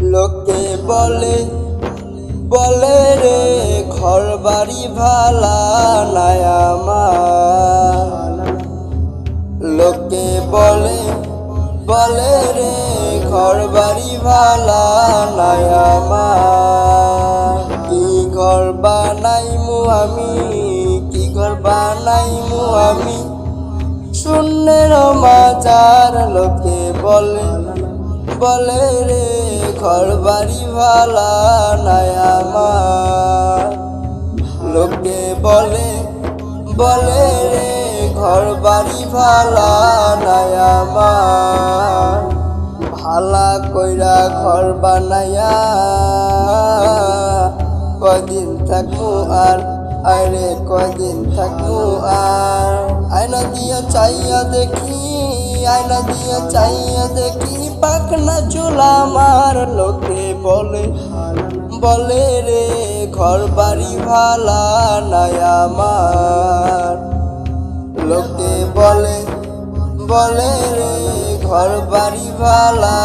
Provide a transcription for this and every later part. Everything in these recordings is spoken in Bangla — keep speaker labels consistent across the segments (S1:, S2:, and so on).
S1: লোকে বলে বলে রে ঘর বাড়ি ভালা নাই আমার। লোকে বলে বলে রে ঘর বাড়ি ভালা নাই আমার। কি ঘর বানাইমু আমি, কি ঘর বানাইমু আমি? শূন্যের মাচার লোকে বলে বলে রে ঘর বাড়ি ভালা নাই আমার। লোকে বলে বলে রে ঘর বাড়ি ভালা নাই আমার। ভালা কইরা ঘর বানায়া কদিন থাকমু আর আরে কদিন থাকমু আর। আয়না দিয়া চাইয়া দেখি আয়না দিয়া চাইয়া দেখি পাকনা চুলা আমার লোকে বলে বলে রে ঘর বাড়ি ভালা নাই আমার। লোকে বলে বলে রে ঘর বাড়ি ভালা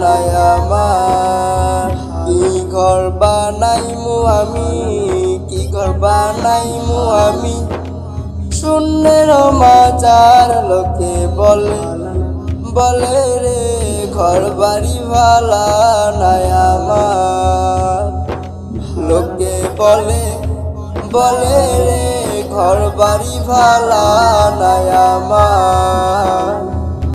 S1: নাই আমার। কি ঘর বানাইমু আমি, কি ঘর বানাইমু আমি? শূন্যের মাজার লোকে বলে বলে রে ঘর বাড়ি ভালা নাই লোকে বলে বলে রে ঘর বাড়ি ভালা